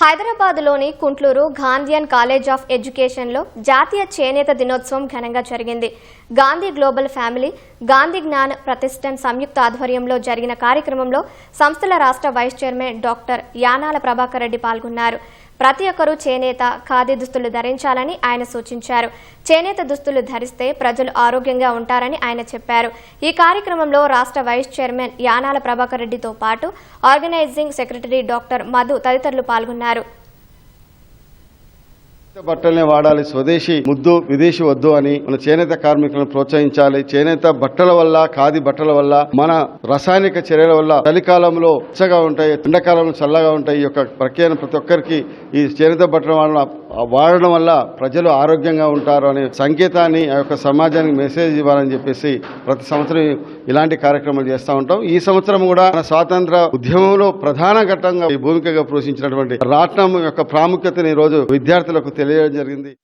హైదరాబాద్లోని Kuntloor Gandhian college of ఎడ్యుకేషన్లో జాతీయ చేనేత దినోత్సవం ఘనంగా జరిగింది. గాంధీ గ్లోబల్ ఫ్యామిలీ గాంధీ జ్ఞాన్ ప్రతిష్టన్ సంయుక్త ఆధ్వర్యంలో జరిగిన కార్యక్రమంలో సంస్థల రాష్ట్ర vice chairman doctor Yanala Prabhakar Reddy పాల్గొన్నారు. ప్రతి ఒక్కరూ చేనేత ఖాదీ దుస్తులు ధరించాలని ఆయన సూచించారు. చేనేత దుస్తులు ధరిస్తే ప్రజలు ఆరోగ్యంగా ఉంటారని ఆయన చెప్పారు. ఈ కార్యక్రమంలో రాష్ట్ర వైస్ చైర్మన్ యానాల ప్రభాకర్ రెడ్డితో పాటు ఆర్గనైజింగ్ సెక్రటరీ డాక్టర్ మధు తదితరులు పాల్గొన్నారు. బట్టలనే వాడాలి స్వదేశీ ముద్దు విదేశీ వద్దు అని మన చేనేత కార్మికులను ప్రోత్సహించాలి. చేనేత బట్టల వల్ల ఖాదీ బట్టల వల్ల మన రసాయనిక చర్యల వల్ల చలికాలంలో ఉచ్చగా ఉంటాయి ఎండాకాలంలో చల్లగా ఉంటాయి ఈ యొక్క ప్రక్రియను ప్రతి ఒక్కరికి ఈ చేనేత బట్టల వలన వాడడం వల్ల ప్రజలు ఆరోగ్యంగా ఉంటారు అనే సంకేతాన్ని ఆ యొక్క సమాజానికి మెసేజ్ ఇవ్వాలని చెప్పేసి ప్రతి సంవత్సరం ఇలాంటి కార్యక్రమాలు చేస్తూ ఉంటాం. ఈ సంవత్సరం కూడా మన స్వాతంత్ర ఉద్యమంలో ప్రధాన ఘట్టంగా ఈ భూమికగా పోషించినటువంటి రాట్నం యొక్క ప్రాముఖ్యతని ఈ రోజు విద్యార్థులకు తెలియజేయడం జరిగింది.